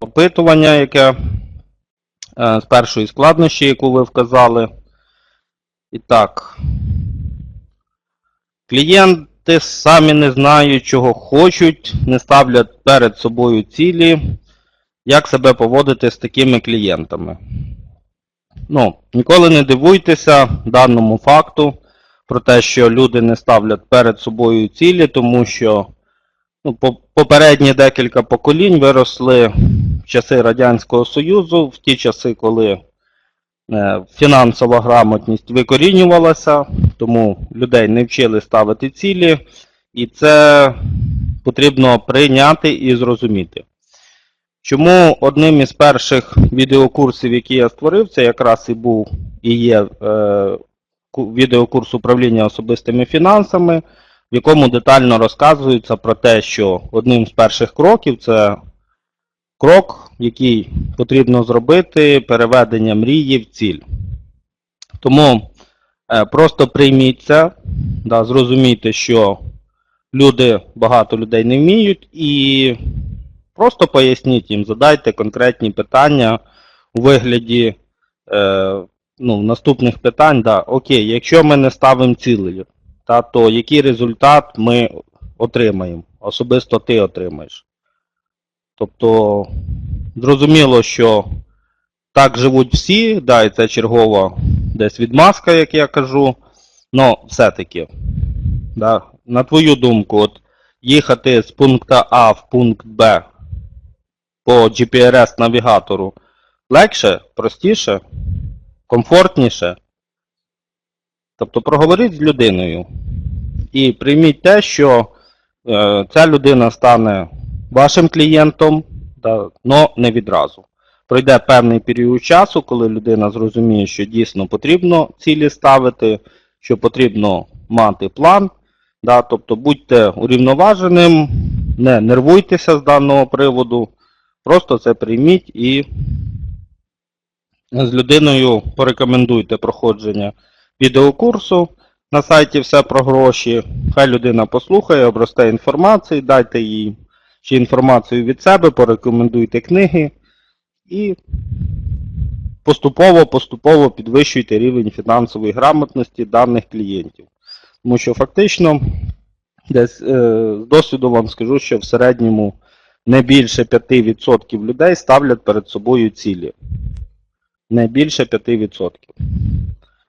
опитування, яке е, з першої складнощі, яку ви вказали. І так. Клієнти самі не знають, чого хочуть, не ставлять перед собою цілі. Як себе поводити з такими клієнтами? Ну, ніколи не дивуйтеся даному факту про те, що люди не ставлять перед собою цілі, тому що ну, попередні декілька поколінь виросли часи Радянського Союзу, в ті часи, коли е, фінансова грамотність викорінювалася, тому людей не вчили ставити цілі, і це потрібно прийняти і зрозуміти. Чому одним із перших відеокурсів, які я створив, це якраз і був і є е, відеокурс управління особистими фінансами, в якому детально розказується про те, що одним з перших кроків це крок, який потрібно зробити переведення мрії в ціль. Тому е, просто прийміть це, да, зрозумійте, що люди, багато людей не вміють, і просто поясніть їм, задайте конкретні питання у вигляді е, ну, наступних питань. Да, окей, якщо ми не ставимо цілею, та, то який результат ми отримаємо? Особисто ти отримаєш. Тобто, зрозуміло, що так живуть всі, да, і це чергова десь відмазка, як я кажу. Но все-таки, да, на твою думку, от їхати з пункту А в пункт Б по GPRS-навігатору легше, простіше, комфортніше. Тобто проговоріть з людиною і прийміть те, що е, ця людина стане вашим клієнтом, но не відразу. Пройде певний період часу, коли людина зрозуміє, що дійсно потрібно цілі ставити, що потрібно мати план. Да, тобто будьте урівноваженим, не нервуйтеся з даного приводу, просто це прийміть і з людиною порекомендуйте проходження відеокурсу на сайті все про гроші. Хай людина послухає, обросте інформацію, дайте їй ще інформацію від себе, порекомендуйте книги і поступово-поступово підвищуйте рівень фінансової грамотності даних клієнтів. Тому що фактично, десь е, з досвіду вам скажу, що в середньому не більше 5% людей ставлять перед собою цілі. Не більше 5%.